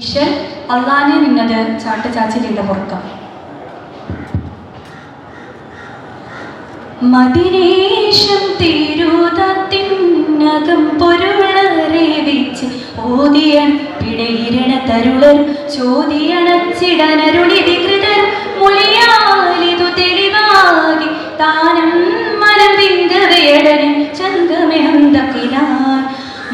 മനുഷ്യൻ അള്ളാനെ നിന്നത് ചാട്ട് ചാച്ചിലിന്റെ പുറക്കം. മതിനേശം തീരൂതത്തിനകം പൊരുളറിവിച്ച് ഓതിയൻ പിടയിരണ തരുളർ ചോദിയണച്ചിടനരുളി വികൃതൻ മൊഴിയാലിതു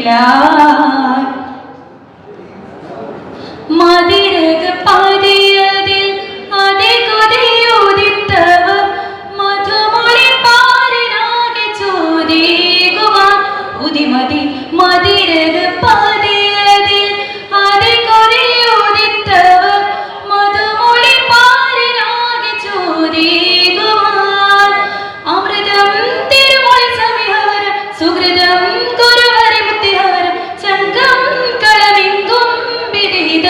ചങ്കമെഹന്തക്കിലാ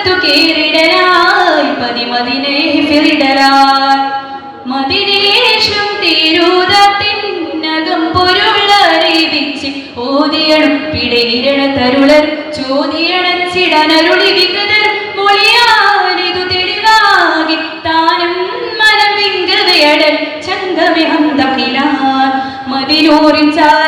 ഹഫറത്തു കേറിടലായി പതിമതിനെ ഫിറിടലായി. മതിനേശം തീരൂതത്തിനകം പൊരുളറിവിച്ച് ഓതിയണം പിടയിരണ തരുളർ ചോദിയണച്ചിടനരുളി വികൃതർ മൊഴിയാലിതു തെളിവാകി താനം മനം വിങ്കവയടൻ ചങ്കമിഹന്തക്കിലാൻ മതിനൂറിൻ ചാരമൊഴിയേറി